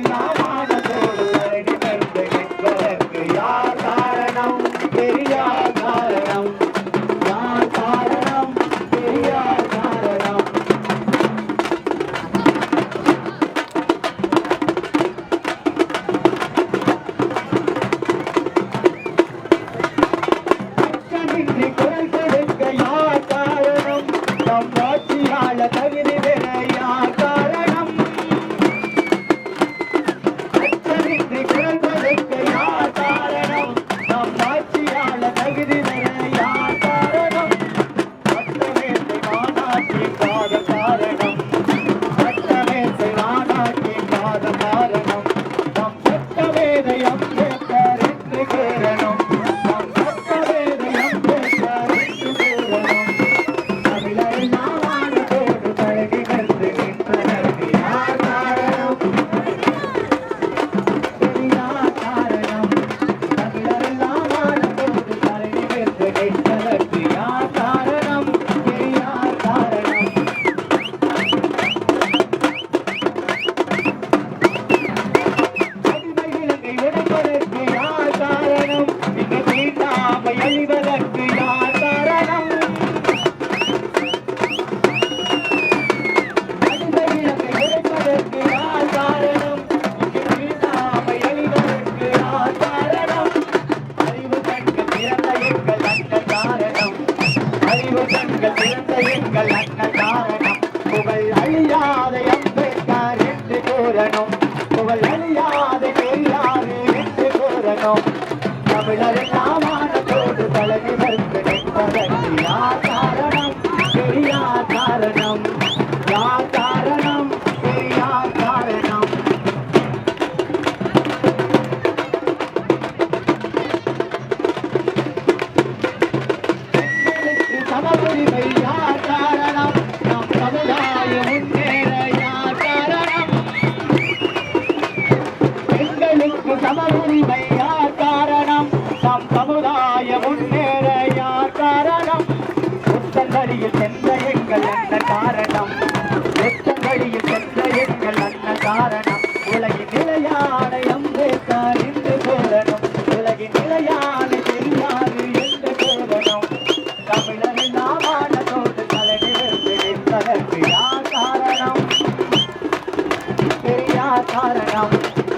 নাই না எங்கள் அண்ணன் காரணம் புகழ் அழியாத அம்பேத்கர் என்று கூறணும். புகழ் அழியாத பெரியாறு என்று கூறணும். தமிழரின் நாமானத்தோடு பழகி வந்து நிற்பதற்கு யார் காரணம்? பெரியார் காரணம். யார் காரணம்? பெரியார் காரணம். பெண்களுக்கு சம யார் காரணம். புத்தங்களில் பெற்ற எங்கள் என்ன காரணம். உலகின் நிலையான அம்பேத்கர் என்று கூறணும் உலகின் நிலையான தெரியாது என்று கூறணும் தமிழரின் நாமானதோடு தலைநிமிர்ந்து நிற்பதற்கு யார் காரணம்? பெரியார் காரணம்.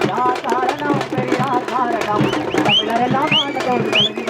யார் காரணம்? பெரியார் காரணம். தமிழரெல்லாம் ஆனதோடு தலைநிமிர்ந்து